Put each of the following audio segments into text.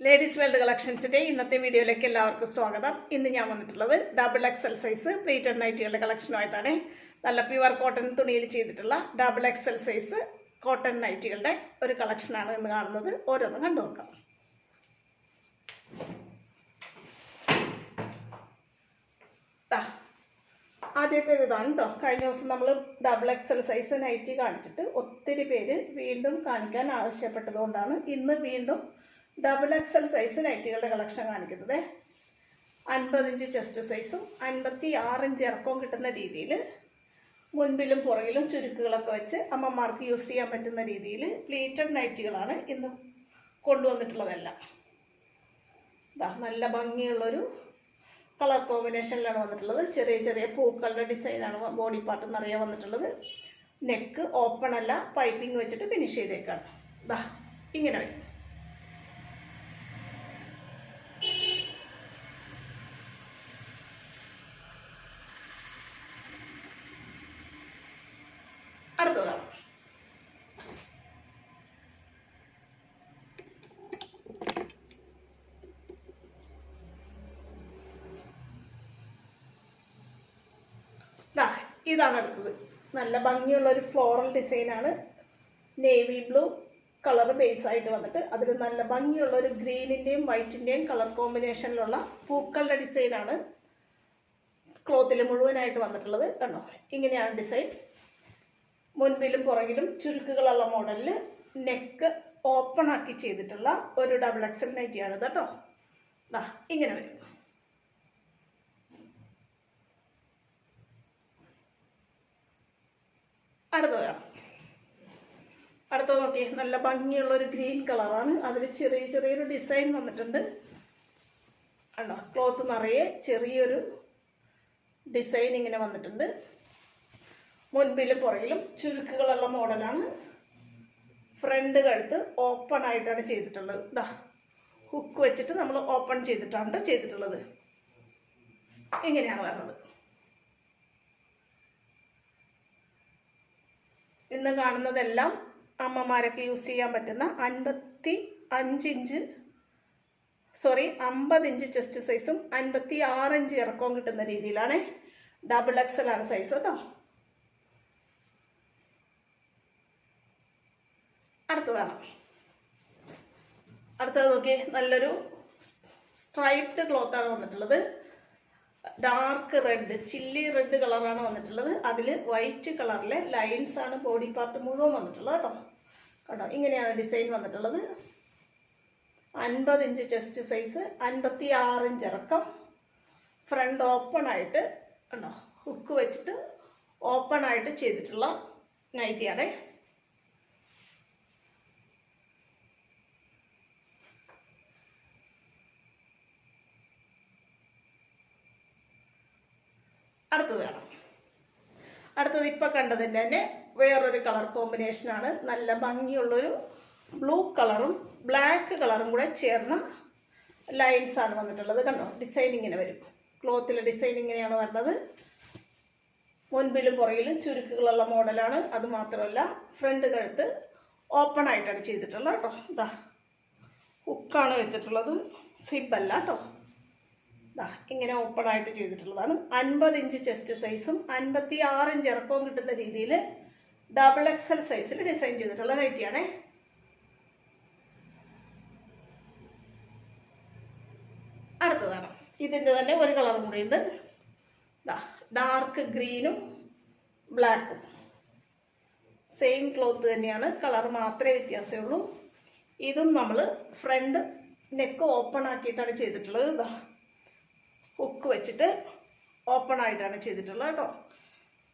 Ladies world കളക്ഷൻസിന്റെ ഇന്നത്തെ വീഡിയോയിലേക്ക് എല്ലാവർക്കും സ്വാഗതം. ഇന്ന് ഞാൻ വന്നിട്ടുള്ളത് ഡബിൾ എക്സൽ സൈസ് പ്ലേറ്റഡ് നൈറ്റികളുടെ കളക്ഷനുമായിട്ടാണ് നല്ല പ്യുവർ കോട്ടൺ തുണിയിൽ ചെയ്തിട്ടുള്ള ഡബിൾ എക്സൽ സൈസ് കോട്ടൺ നൈറ്റികളുടെ ഒരു കളക്ഷനാണ് ഇന്ന് കാണുന്നത്. ഓരോന്നും കണ്ടു നോക്കാം. ആദ്യത്തേത് ഇതാണ് കേട്ടോ കഴിഞ്ഞ ദിവസം നമ്മൾ ഡബിൾ എക്സൽ സൈസ് നൈറ്റി കാണിച്ചിട്ട് ഒത്തിരി പേര് വീണ്ടും കാണിക്കാൻ ആവശ്യപ്പെട്ടതുകൊണ്ടാണ് ഇന്ന് വീണ്ടും ഡബിൾ എക്സൽ സൈസ് നൈറ്റികളുടെ കളക്ഷൻ കാണിക്കുന്നത്. അൻപത് ഇഞ്ച് ചെസ്റ്റ് സൈസും അൻപത്തി ആറ് ഇഞ്ച് ഇറക്കവും കിട്ടുന്ന രീതിയിൽ മുൻപിലും പുറകിലും ചുരുക്കുകളൊക്കെ വെച്ച് അമ്മമാർക്ക് യൂസ് ചെയ്യാൻ പറ്റുന്ന രീതിയിൽ പ്ലേറ്റഡ് നൈറ്റികളാണ് ഇന്ന് കൊണ്ടുവന്നിട്ടുള്ളതെല്ലാം. ഇതാ നല്ല ഭംഗിയുള്ളൊരു കളർ കോമ്പിനേഷനിലാണ് വന്നിട്ടുള്ളത്. ചെറിയ ചെറിയ പൂക്കളുടെ ഡിസൈനാണ് ബോഡി പാർട്ട് നിറയെ വന്നിട്ടുള്ളത്. നെക്ക് ഓപ്പൺ അല്ല പൈപ്പിംഗ് വെച്ചിട്ട് ഫിനിഷ് ചെയ്തേക്കാണ്. ഇതാ ഇങ്ങനെ വരും അടുത്തതാണ് ദാ ഇതാണ് അടുത്തത്. നല്ല ഭംഗിയുള്ള ഒരു ഫ്ലോറൽ ഡിസൈനാണ് നേവി ബ്ലൂ കളർ ബേസ് ആയിട്ട് വന്നിട്ട് അതിൽ നല്ല ഭംഗിയുള്ള ഒരു ഗ്രീനിന്റെയും വൈറ്റിന്റെയും കളർ കോമ്പിനേഷനിലുള്ള പൂക്കളുടെ ഡിസൈനാണ് ക്ലോത്തിൽ മുഴുവനായിട്ട് വന്നിട്ടുള്ളത്. കണ്ടോ? ഇങ്ങനെയാണ് ഡിസൈൻ മുൻപിലും പുറകിലും ചുരുക്കുകളുള്ള മോഡലിൽ നെക്ക് ഓപ്പൺ ആക്കി ചെയ്തിട്ടുള്ള ഒരു ഡബിൾ എക്സൽ നൈറ്റിയാണ് കേട്ടോ. ഇങ്ങനെ വരും. അടുത്തത് കാണാം. അടുത്തത് നോക്കി. നല്ല ഭംഗിയുള്ള ഒരു ഗ്രീൻ കളറാണ്. അതിൽ ചെറിയ ചെറിയൊരു ഡിസൈൻ വന്നിട്ടുണ്ട്. ആണോ ക്ലോത്ത് നിറയെ ചെറിയൊരു ഡിസൈൻ ഇങ്ങനെ വന്നിട്ടുണ്ട്. മുൻപിലും പുറകിലും ചുരുക്കുകളുള്ള മോഡലാണ്. ഫ്രണ്ട് കഴുത്ത് ഓപ്പൺ ആയിട്ടാണ് ചെയ്തിട്ടുള്ളത്. ഇതാ ഹുക്ക് വെച്ചിട്ട് നമ്മൾ ഓപ്പൺ ചെയ്തിട്ടാണ് ചെയ്തിട്ടുള്ളത്. ഇങ്ങനെയാണ് വരുന്നത് ഇന്ന് കാണുന്നതെല്ലാം അമ്മമാരൊക്കെ യൂസ് ചെയ്യാൻ പറ്റുന്ന അൻപത്തി അഞ്ച് ഇഞ്ച് സോറി അമ്പത് ഇഞ്ച് ചെസ്റ്റ് സൈസും അൻപത്തി ആറ് ഇഞ്ച് ഇറക്കവും കിട്ടുന്ന രീതിയിലാണ്. ഡബിൾ എക്സൽ ആണ് സൈസ് കേട്ടോ. അടുത്തതാണ് അടുത്തത് നോക്കി നല്ലൊരു സ്ട്രൈപ്ഡ് ക്ലോത്ത് ആണ് വന്നിട്ടുള്ളത്. ഡാർക്ക് റെഡ് ചില്ലി റെഡ് കളറാണ് വന്നിട്ടുള്ളത്. അതിൽ വൈറ്റ് കളറിലെ ലൈൻസ് ആണ് ബോഡി പാർട്ട് മുഴുവൻ വന്നിട്ടുള്ളത് കേട്ടോ. കേട്ടോ ഇങ്ങനെയാണ് ഡിസൈൻ വന്നിട്ടുള്ളത്. അൻപത് ഇഞ്ച് ചെസ്റ്റ് സൈസ് അൻപത്തി ഇഞ്ച് ഇറക്കം. ഫ്രണ്ട് ഓപ്പൺ ആയിട്ട് കണ്ടോ? ഹുക്ക് വെച്ചിട്ട് ഓപ്പൺ ആയിട്ട് ചെയ്തിട്ടുള്ള നൈറ്റിയാണേ അടുത്തത് കാണാം. അടുത്തത് ഇപ്പം കണ്ടതിന്റെ തന്നെ വേറൊരു കളർ കോമ്പിനേഷനാണ് നല്ല ഭംഗിയുള്ളൊരു ബ്ലൂ കളറും ബ്ലാക്ക് കളറും കൂടെ ചേർന്ന ലൈൻസ് ആണ് വന്നിട്ടുള്ളത് കണ്ടോ? ഡിസൈൻ ഇങ്ങനെ വരും. ക്ലോത്തിലെ ഡിസൈൻ ഇങ്ങനെയാണ് വരുന്നത് മുൻപിലും പുറകിലും ചുരുക്കുകളുള്ള മോഡലാണ് അത് മാത്രമല്ല ഫ്രണ്ട് കഴുത്ത് ഓപ്പൺ ആയിട്ടാണ് ചെയ്തിട്ടുള്ളത് കേട്ടോ. ഇതാ ഹുക്കാണ് വെച്ചിട്ടുള്ളത്. സിബല്ല കേട്ടോ. ഇങ്ങനെ ഓപ്പൺ ആയിട്ട് ചെയ്തിട്ടുള്ളതാണ്. അൻപത് ഇഞ്ച് ചെസ്റ്റ് സൈസും അൻപത്തി ആറ് ഇഞ്ച് ഇറക്കവും കിട്ടുന്ന രീതിയിൽ ഡബിൾ എക്സൽ സൈസിൽ ഡിസൈൻ ചെയ്തിട്ടുള്ള നൈറ്റിയാണേ അടുത്തതാണ്. ഇതിന്റെ തന്നെ ഒരു കളർ കൂടി ഉണ്ട് ഡാർക്ക് ഗ്രീനും ബ്ലാക്കും സെയിം ക്ലോത്ത് തന്നെയാണ്. കളർ മാത്രമേ വ്യത്യാസമുള്ളൂ ഇതും നമ്മൾ ഫ്രണ്ട് നെക്ക് ഓപ്പൺ ആക്കിയിട്ടാണ് ചെയ്തിട്ടുള്ളത്. ഇതാ ഹുക്ക് വെച്ചിട്ട് ഓപ്പൺ ആയിട്ടാണ് ചെയ്തിട്ടുള്ളത് കേട്ടോ.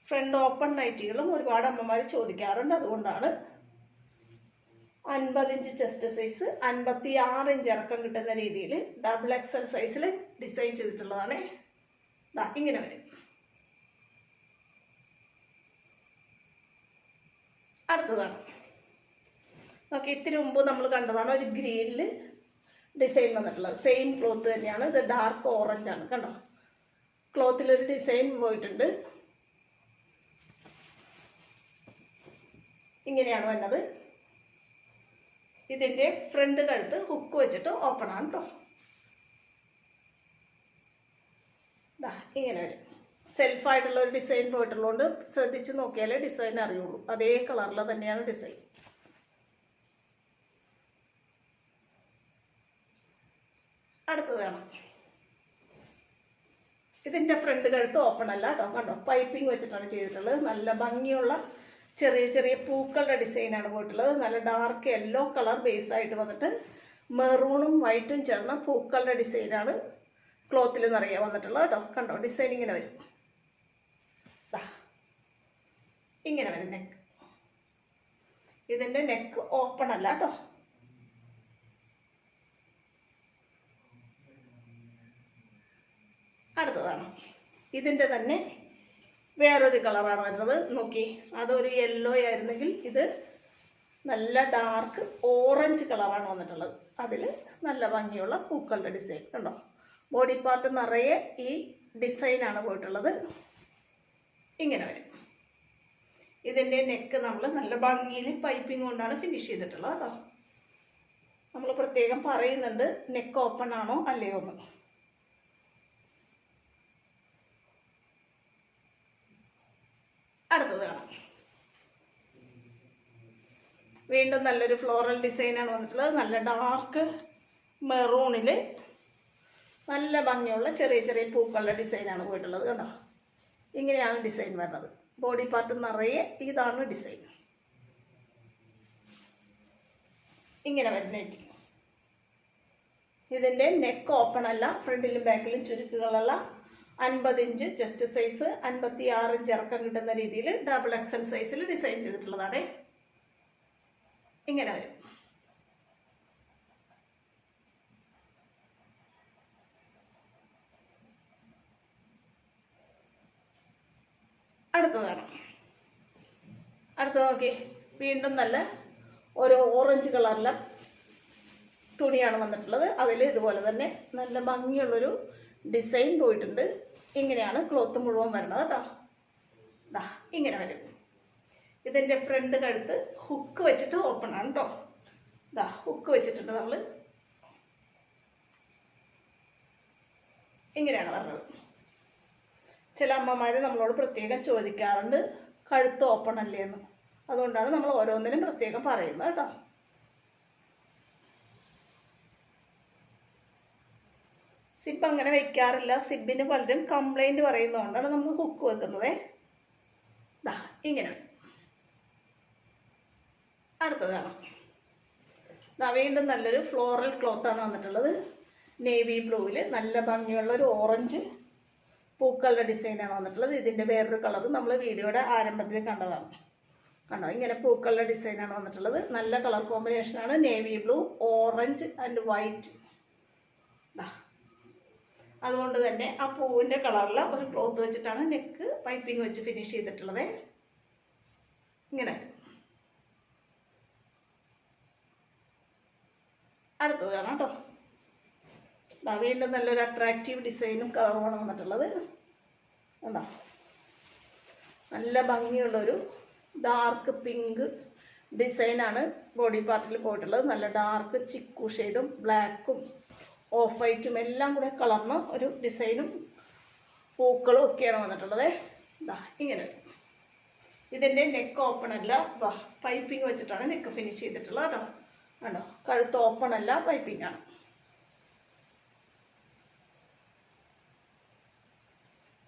ഫ്രണ്ട് ഓപ്പൺ നൈറ്റികളും ഒരുപാട് അമ്മമാർ ചോദിക്കാറുണ്ട്. അതുകൊണ്ടാണ് അൻപത് ഇഞ്ച് ചെസ്റ്റ് സൈസ് അൻപത്തി ആറ് ഇഞ്ച് ഇറക്കം കിട്ടുന്ന രീതിയിൽ ഡബിൾ എക്സൽ സൈസിൽ ഡിസൈൻ ചെയ്തിട്ടുള്ളതാണ്. ഇങ്ങനെ വരും. അടുത്തതാണ്. ഓക്കെ ഇത്തിരി മുമ്പ് നമ്മൾ കണ്ടതാണ് ഒരു ഗ്രീനിൽ ഡിസൈൻ വന്നിട്ടുള്ളത്. സെയിം ക്ലോത്ത് തന്നെയാണ്. ഇത് ഡാർക്ക് ഓറഞ്ച് ആണ് കണ്ടോ? ക്ലോത്തിലൊരു ഡിസൈൻ പോയിട്ടുണ്ട്. ഇങ്ങനെയാണ് വന്നത്. ഇതിന്റെ ഫ്രണ്ട് കഴുത്ത് ഹുക്ക് വെച്ചിട്ട് ഓപ്പൺ ആണ് കേട്ടോ ഇങ്ങനെ വരും. സെൽഫായിട്ടുള്ള ഒരു ഡിസൈൻ പോയിട്ടുള്ളതുകൊണ്ട് ശ്രദ്ധിച്ച് നോക്കിയാലേ ഡിസൈൻ അറിയുള്ളൂ. അതേ കളറിൽ തന്നെയാണ് ഡിസൈൻ. അടുത്തത് കാണാം. ഇതിന്റെ ഫ്രണ്ട് കഴുത്ത് ഓപ്പൺ അല്ല കേട്ടോ. കണ്ടോ? പൈപ്പിംഗ് വെച്ചിട്ടാണ് ചെയ്തിട്ടുള്ളത്. നല്ല ഭംഗിയുള്ള ചെറിയ ചെറിയ പൂക്കളുടെ ഡിസൈനാണ് പോയിട്ടുള്ളത്. നല്ല ഡാർക്ക് യെല്ലോ കളർ ബേസ് ആയിട്ട് വന്നിട്ട് മെറൂണും വൈറ്റും ചേർന്ന പൂക്കളുടെ ഡിസൈനാണ് ക്ലോത്തിൽ നിറയെ വന്നിട്ടുള്ളത് കേട്ടോ. കണ്ടോ? ഡിസൈൻ ഇങ്ങനെ വരും. ഇങ്ങനെ വരും നെക്ക് ഇതിന്റെ നെക്ക് ഓപ്പൺ അല്ല കേട്ടോ അടുത്തതാണ് ഇതിന്റെ തന്നെ വേറൊരു കളറാണ് വരുന്നത്. നോക്കി അതൊരു യെല്ലോ ആയിരുന്നെങ്കിൽ ഇത് നല്ല ഡാർക്ക് ഓറഞ്ച് കളറാണ് വന്നിട്ടുള്ളത്. അതിൽ നല്ല ഭംഗിയുള്ള പൂക്കളുടെ ഡിസൈൻ കണ്ടോ? ബോഡി പാർട്ട് നിറയെ ഈ ഡിസൈനാണ് പോയിട്ടുള്ളത്. ഇങ്ങനെ വരും. ഇതിന്റെ നെക്ക് നമ്മൾ നല്ല ഭംഗിയിൽ പൈപ്പിംഗ് കൊണ്ടാണ് ഫിനിഷ് ചെയ്തിട്ടുള്ളത് കേട്ടോ. നമ്മൾ പ്രത്യേകം പറയുന്നുണ്ട് നെക്ക് ഓപ്പൺ ആണോ അല്ലയോ എന്ന് അടുത്തത് കാണാം വീണ്ടും നല്ലൊരു ഫ്ലോറൽ ഡിസൈനാണ് വന്നിട്ടുള്ളത്. നല്ല ഡാർക്ക് മെറൂണിൽ നല്ല ഭംഗിയുള്ള ചെറിയ ചെറിയ പൂക്കളുടെ ഡിസൈനാണ് പോയിട്ടുള്ളത് കേട്ടോ ഇങ്ങനെയാണ് ഡിസൈൻ വരുന്നത്. ബോഡി പാർട്ട് നിറയെ ഇതാണ് ഡിസൈൻ ഇങ്ങനെ വരുന്നേറ്റി ഇതിന്റെ നെക്ക് ഓപ്പൺ അല്ല ഫ്രണ്ടിലും ബാക്കിലും ചുരുക്കുകളുള്ള അൻപത് ഇഞ്ച് ചെസ്റ്റ് സൈസ് അൻപത്തി ആറ് ഇഞ്ച് ഇറക്കം കിട്ടുന്ന രീതിയിൽ ഡബിൾ എക്സൽ സൈസിൽ ഡിസൈൻ ചെയ്തിട്ടുള്ളതാണ്. ഇങ്ങനെ വരും. അടുത്തതാണ്. അടുത്ത നോക്കി. വീണ്ടും നല്ല ഒരു ഓറഞ്ച് കളറിലെ തുണിയാണ് വന്നിട്ടുള്ളത്. അതിൽ ഇതുപോലെ തന്നെ നല്ല ഭംഗിയുള്ളൊരു ഡിസൈൻ പോയിട്ടുണ്ട്. ഇങ്ങനെയാണ് ക്ലോത്ത് മുഴുവൻ വരുന്നത് കേട്ടോ. ഇങ്ങനെ വരും. ഇതിന്റെ ഫ്രണ്ട് കഴുത്ത് ഹുക്ക് വെച്ചിട്ട് ഓപ്പൺ ആണ് കേട്ടോ ഇതാ ഹുക്ക് വെച്ചിട്ടുണ്ട് നമ്മൾ ഇങ്ങനെയാണ് പറഞ്ഞത്. ചില അമ്മമാർ നമ്മളോട് പ്രത്യേകം ചോദിക്കാറുണ്ട് കഴുത്ത് ഓപ്പൺ അല്ലേ എന്ന്? അതുകൊണ്ടാണ് നമ്മൾ ഓരോന്നിനും പ്രത്യേകം പറയുന്നത് കേട്ടോ. സിബ് അങ്ങനെ വെക്കാറില്ല. സിബിന് പലരും കംപ്ലൈന്റ് പറയുന്നതുകൊണ്ടാണ് നമ്മൾ ഹുക്ക് വെക്കുന്നത്. ദാ ഇങ്ങനെ. അടുത്തത് കാണാം. ദാ വീണ്ടും നല്ലൊരു ഫ്ലോറൽ ക്ലോത്താണ് വന്നിട്ടുള്ളത്. നേവി ബ്ലൂവിൽ നല്ല ഭംഗിയുള്ള ഒരു ഓറഞ്ച് പൂക്കളുടെ ഡിസൈനാണ് വന്നിട്ടുള്ളത്. ഇതിന്റെ വേറൊരു കളർ നമ്മൾ വീഡിയോയുടെ ആരംഭത്തിൽ കണ്ടതാണ്. കണ്ടോ? ഇങ്ങനെ പൂക്കളുടെ ഡിസൈനാണ് വന്നിട്ടുള്ളത്. നല്ല കളർ കോമ്പിനേഷനാണ് navy blue orange and white അതുകൊണ്ട് തന്നെ ആ പൂവിന്റെ കളറിൽ ഒരു ക്ലോത്ത് വെച്ചിട്ടാണ് നെക്ക് പൈപ്പിംഗ് വെച്ച് ഫിനിഷ് ചെയ്തിട്ടുള്ളത്. ഇങ്ങനെ. അടുത്തത് കാണാം കേട്ടോ. ഇതാ വീണ്ടും നല്ലൊരു അട്രാക്റ്റീവ് ഡിസൈനും കളറുമാണ് വന്നിട്ടുള്ളത്. കണ്ടോ? നല്ല ഭംഗിയുള്ളൊരു ഡാർക്ക് പിങ്ക് ഡിസൈനാണ് ബോഡി പാർട്ടിൽ പോയിട്ടുള്ളത്. നല്ല ഡാർക്ക് ചിക്കു ഷെയ്ഡും ബ്ലാക്കും ഓഫ് വൈറ്റും എല്ലാം കൂടെ കളർന്ന ഒരു ഡിസൈനും പൂക്കളും ഒക്കെയാണ് വന്നിട്ടുള്ളത്. ഇതാ ഇങ്ങനെ വരും ഇതിന്റെ നെക്ക് ഓപ്പൺ അല്ല. പൈപ്പിംഗ് വെച്ചിട്ടാണ് നെക്ക് ഫിനിഷ് ചെയ്തിട്ടുള്ളത് കേട്ടോ. കണ്ടോ? കഴുത്ത് ഓപ്പൺ അല്ല പൈപ്പിംഗ് ആണ്.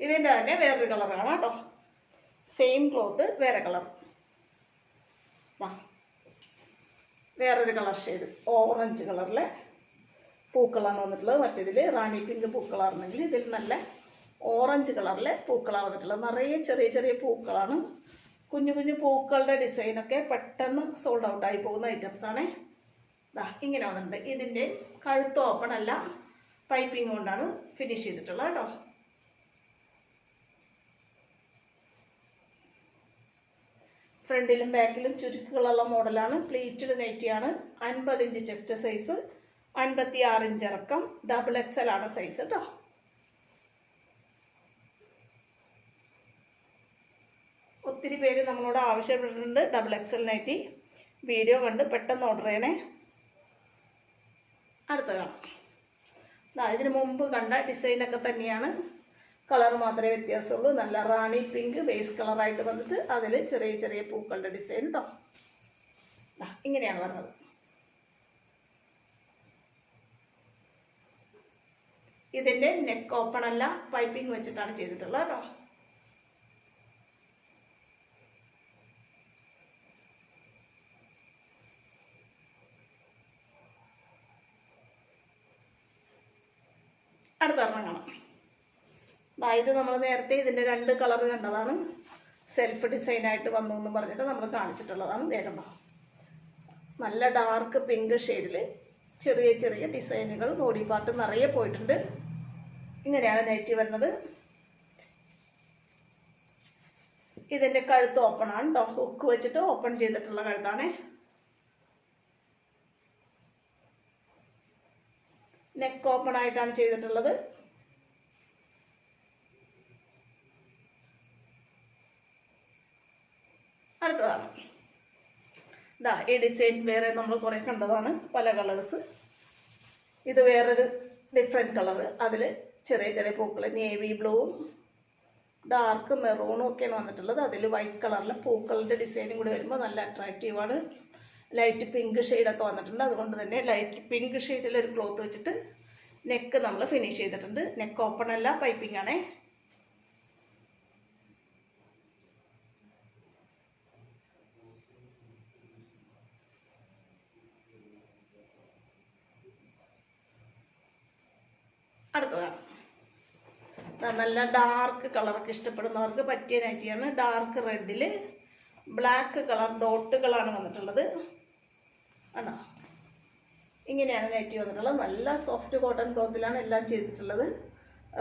ഇതിന്റെ തന്നെ വേറൊരു കളറാണ് കേട്ടോ. സെയിം ക്ലോത്ത് വേറെ കളർ വേറൊരു കളർ ഷെയ്ഡ് ഓറഞ്ച് കളറിലെ പൂക്കളാണ് വന്നിട്ടുള്ളത്. മറ്റേതിൽ റാണി പിങ്ക് പൂക്കളാണെന്നെങ്കിൽ ഇതിൽ നല്ല ഓറഞ്ച് കളറിലെ പൂക്കളാണ് വന്നിട്ടുള്ളത്. നിറയെ ചെറിയ ചെറിയ പൂക്കളാണ്. കുഞ്ഞു കുഞ്ഞു പൂക്കളുടെ ഡിസൈനൊക്കെ പെട്ടെന്ന് സോൾഡ് ഔട്ട് ആയി പോകുന്ന ഐറ്റംസ് ആണ്. ദാ ഇങ്ങനെ വന്നിട്ടുണ്ട് ഇതിന്റെ കഴുത്ത് ഓപ്പൺ അല്ല. പൈപ്പിംഗ് കൊണ്ടാണ് ഫിനിഷ് ചെയ്തിട്ടുള്ളത് കേട്ടോ. ഫ്രണ്ടിലും ബാക്കിലും ചുരുക്കുകളുള്ള മോഡലാണ് പ്ലീറ്റഡ് നെറ്റിയാണ് അൻപത് ഇഞ്ച് ചെസ്റ്റ് സൈസ് അൻപത്തി ആറ് ഇഞ്ച് ഇറക്കം. ഡബിൾ എക്സൽ ആണ് സൈസ് കേട്ടോ. ഒത്തിരി പേര് നമ്മളോട് ആവശ്യപ്പെട്ടിട്ടുണ്ട്. ഡബിൾ എക്സൽ നൈറ്റി വീഡിയോ കണ്ട് പെട്ടെന്ന് ഓർഡർ ചെയ്യണേ. അടുത്ത കാണാം. ദാ ഇതിന് മുമ്പ് കണ്ട ഡിസൈനൊക്കെ തന്നെയാണ്. കളർ മാത്രമേ വ്യത്യാസമുള്ളൂ. നല്ല റാണി പിങ്ക് ബേസ് കളറായിട്ട് വന്നിട്ട് അതിൽ ചെറിയ ചെറിയ പൂക്കളുടെ ഡിസൈൻ ഉണ്ടോ? ഇങ്ങനെയാണ് പറഞ്ഞത് ഇതിന്റെ നെക്ക് ഓപ്പൺ അല്ല പൈപ്പിംഗ് വെച്ചിട്ടാണ് ചെയ്തിട്ടുള്ളത് കേട്ടോ. അടുത്ത ഒരെണ്ണം കാണാം ഇത് നമ്മൾ നേരത്തെ ഇതിന്റെ രണ്ട് കളർ കണ്ടതാണ്. സെൽഫ് ഡിസൈനായിട്ട് വന്നു എന്ന് പറഞ്ഞിട്ട് നമ്മൾ കാണിച്ചിട്ടുള്ളതാണ്. നേരണ്ടോ നല്ല ഡാർക്ക് പിങ്ക് ഷെയ്ഡിൽ ചെറിയ ചെറിയ ഡിസൈനുകൾ ബോഡി പാർട്ട് നിറയെ പോയിട്ടുണ്ട്. ഇങ്ങനെയാണ് നെറ്റി വരുന്നത്. ഇതിന്റെ കഴുത്ത് ഓപ്പൺ ആണ് ഹുക്ക് വെച്ചിട്ട് ഓപ്പൺ ചെയ്തിട്ടുള്ള കഴുത്താണ്. നെക്ക് ഓപ്പൺ ആയിട്ടാണ് ചെയ്തിട്ടുള്ളത്. അടുത്തതാണ്. ഇതാ ഈ ഡിസൈൻ വേറെ നമ്മൾ കുറേ കണ്ടതാണ് പല കളേഴ്സ് ഇത് വേറൊരു ഡിഫറെന്റ് കളർ അതിൽ ചെറിയ ചെറിയ പൂക്കൾ നേവി ബ്ലൂവും ഡാർക്ക് മെറൂണും ഒക്കെയാണ് വന്നിട്ടുള്ളത്. അതിൽ വൈറ്റ് കളറിലെ പൂക്കളുടെ ഡിസൈനും കൂടി വരുമ്പോൾ നല്ല അട്രാക്റ്റീവാണ് ലൈറ്റ് പിങ്ക് ഷെയ്ഡൊക്കെ വന്നിട്ടുണ്ട്. അതുകൊണ്ട് തന്നെ ലൈറ്റ് പിങ്ക് ഷെയ്ഡിലൊരു ക്ലോത്ത് വെച്ചിട്ട് നെക്ക് നമ്മൾ ഫിനിഷ് ചെയ്തിട്ടുണ്ട്. നെക്ക് ഓപ്പൺ അല്ല പൈപ്പിംഗ് ആണേ. അടുത്തതാണ് നല്ല ഡാർക്ക് കളറൊക്കെ ഇഷ്ടപ്പെടുന്നവർക്ക് പറ്റിയ നൈറ്റിയാണ് ഡാർക്ക് റെഡിൽ ബ്ലാക്ക് കളർ ഡോട്ടുകളാണ് വന്നിട്ടുള്ളത്. ആണോ? ഇങ്ങനെയാണ് നൈറ്റി വന്നിട്ടുള്ളത്. നല്ല സോഫ്റ്റ് കോട്ടൺ ക്ലോത്തിലാണ് എല്ലാം ചെയ്തിട്ടുള്ളത്.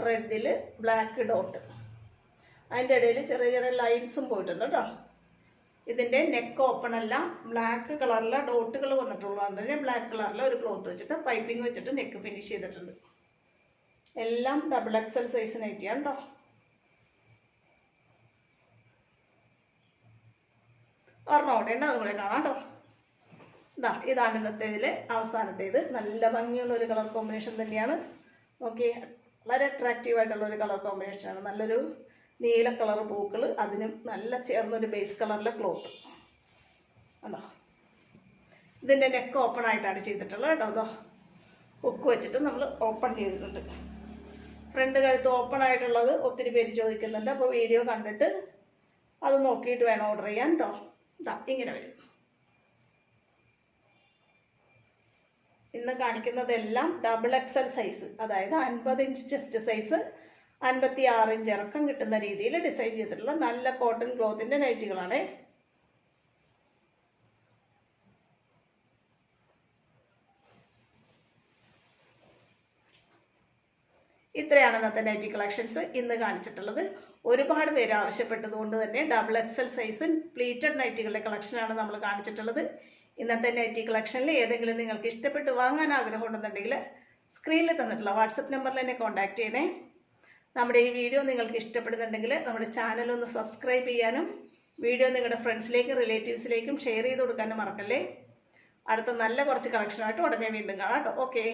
റെഡിൽ ബ്ലാക്ക് ഡോട്ട് അതിന്റെ ഇടയിൽ ചെറിയ ചെറിയ ലൈൻസും പോയിട്ടുണ്ട് കേട്ടോ. ഇതിന്റെ നെക്ക് ഓപ്പൺ അല്ല ബ്ലാക്ക് കളറിലെ ഡോട്ടുകൾ വന്നിട്ടുള്ളതുകൊണ്ട് തന്നെ ബ്ലാക്ക് കളറിലെ ഒരു ക്ലോത്ത് വെച്ചിട്ട് പൈപ്പിംഗ് വെച്ചിട്ട് നെക്ക് ഫിനിഷ് ചെയ്തിട്ടുണ്ട്. എല്ലാം ഡബിൾ എക്സൽ സൈസ് നൈറ്റിയാണ് കേട്ടോ. ഒരെണ്ണം കൂടെ ഉണ്ട് അതും കൂടെ കാണാം കേട്ടോ. ഇതാ ഇതാണ് ഇന്നത്തേതിൽ അവസാനത്തേത്. നല്ല ഭംഗിയുള്ള ഒരു കളർ കോമ്പിനേഷൻ തന്നെയാണ്. നോക്കി വളരെ അട്രാക്റ്റീവ് ആയിട്ടുള്ള ഒരു കളർ കോമ്പിനേഷനാണ് നല്ലൊരു നീല കളർ പൂക്കൾ അതിനും നല്ല ചേർന്നൊരു ബേസ് കളറിലെ ക്ലോത്ത് കണ്ടോ? ഇതിന്റെ നെക്ക് ഓപ്പൺ ആയിട്ടാണ് ചെയ്തിട്ടുള്ളത് കേട്ടോ. അതോ ഹുക്ക് വെച്ചിട്ട് നമ്മൾ ഓപ്പൺ ചെയ്തിട്ടുണ്ട്. ഫ്രണ്ട് കഴുത്ത് ഓപ്പൺ ആയിട്ടുള്ളത് ഒത്തിരി പേര് ചോദിക്കുന്നുണ്ട്. അപ്പോൾ വീഡിയോ കണ്ടിട്ട് അത് നോക്കിയിട്ട് വേണം ഓർഡർ ചെയ്യാൻ കേട്ടോ ഇതാ ഇങ്ങനെ വരും. ഇന്ന് കാണിക്കുന്നതെല്ലാം ഡബിൾ എക്സൽ സൈസ് അതായത് അൻപത് ഇഞ്ച് ചെസ്റ്റ് സൈസ് അൻപത്തി ആറ് ഇഞ്ച് ഇറക്കം കിട്ടുന്ന രീതിയിൽ ഡിസൈൻ ചെയ്തിട്ടുള്ള നല്ല കോട്ടൺ ക്ലോത്തിന്റെ നൈറ്റികളാണ് ഇത്രയാണ് ഇന്നത്തെ നൈറ്റി കളക്ഷൻസ് ഇന്ന് കാണിച്ചിട്ടുള്ളത് ഒരുപാട് പേര് ആവശ്യപ്പെട്ടത് കൊണ്ട് തന്നെ ഡബിൾ എക്സൽ സൈസ് പ്ലീറ്റഡ് നൈറ്റികളുടെ കളക്ഷനാണ് നമ്മൾ കാണിച്ചിട്ടുള്ളത്. ഇന്നത്തെ നൈറ്റി കളക്ഷനിൽ ഏതെങ്കിലും നിങ്ങൾക്ക് ഇഷ്ടപ്പെട്ട് വാങ്ങാൻ ആഗ്രഹം ഉണ്ടെന്നുണ്ടെങ്കിൽ സ്ക്രീനിൽ തന്നിട്ടുള്ള വാട്സപ്പ് നമ്പറിൽ എന്നെ കോൺടാക്ട് ചെയ്യണേ. നമ്മുടെ ഈ വീഡിയോ നിങ്ങൾക്ക് ഇഷ്ടപ്പെടുന്നുണ്ടെങ്കിൽ നമ്മുടെ ചാനൽ ഒന്ന് സബ്സ്ക്രൈബ് ചെയ്യാനും വീഡിയോ നിങ്ങളുടെ ഫ്രണ്ട്സിലേക്കും റിലേറ്റീവ്സിലേക്കും ഷെയർ ചെയ്ത് കൊടുക്കാനും മറക്കല്ലേ? അടുത്ത നല്ല കുറച്ച് കളക്ഷനായിട്ട് ഉടനെ വീണ്ടും കാണാം കേട്ടോ. ഓക്കെ